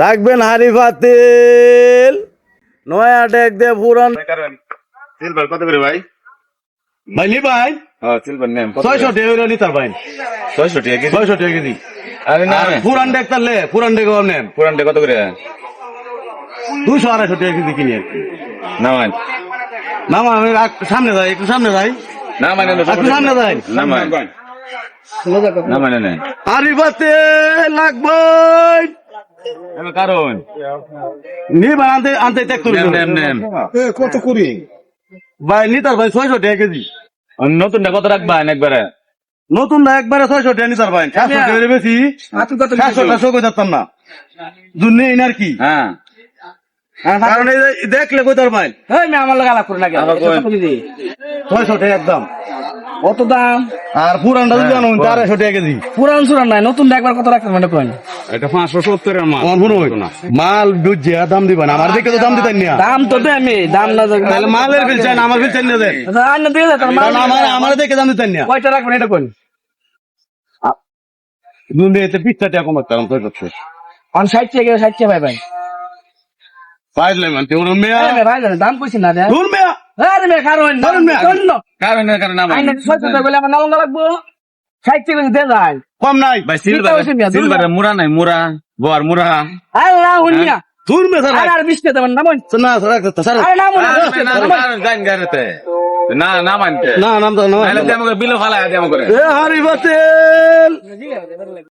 রাখবেন হারি পাতিল নয়া ডেক দে পুরান সিলভার কত করে ভাই? ভাই নি ভাই? হ্যাঁ সিলভার নেম ছয়শো টাকা হইল নি তার ভাই। ছয়শো টাকা কেজি? ছয়শো টাকা কেজি। আরে না। আর পুরান ডেক তাহলে পুরান ডেক নেন পুরানটা কত করে? দুশো আড়াইশো টাকা কেজি কিনি না মান। না মা, আমি সামনে যাই একটু সামনে যাই। না মানে একটু সামনে যাই। না মানে। না মানে পাতিল লাগবে। কারণ? নি আনতে আনতে ত্যাগ করি নেম নেম নেম কত করি? ভাই নি ভাই ছয়শো টাকা কেজি। নতুনটা কত রাখবা একবারে? নতুন না একবারে ছয়শো টাকা নি ভাই। সাতশো টাকা বেশি। সাতশো টাকা কই যাতাম না। আর কি? হ্যাঁ। কারণ দেখলে ভাই। আমার লাগা আলাপ করে লাগে ছয়শো টাকা একদম। কত দাম? আর পুরানটা যদি আনো আড়াইশো টাকা কেজি। পুরান সুরান নাই নতুন একবার কত রাখবেন মানে কোন এটা পাঁচশো সত্তরের মাল। আমার মনে হয় মাল বুঝছে দাম দিবেন আমার দিকে তো দাম দিতেন না। দাম তো দে আমি দাম না দেখ তাহলে মালের বিল চাই না আমার বিল চাই না দেন। আইন দিয়ে দে তোর মাল কারণ আমার আমার দেখে দাম দিতেন না। কয়টা রাখবেন এটা কোন দুনে এতে পিঠা টাকা কমাতে আমি তো করতে অন সাইড থেকে সাইড থেকে ভাই ভাই পাইলে মানে তোর মেয়া। ভাই দাম কইছি না দে তোর মেয়া। আরে মে কারণ কারণ মে- কারণ আইন বলে আমার নালঙ্গা লাগবো। দে কম নাই। ভাই সিলভার সিলভার মুরা নাই মুরা বর মুরা আল্লাহ উনিয়া তোর মেয়া স্যার আরে বিস্তে দেবেন না মন না স্যার স্যার আরে না মন জান গাড়িতে। না না মানতে না নাম তো না বিলো ফালা দেমো করে এ হারি বাতিল।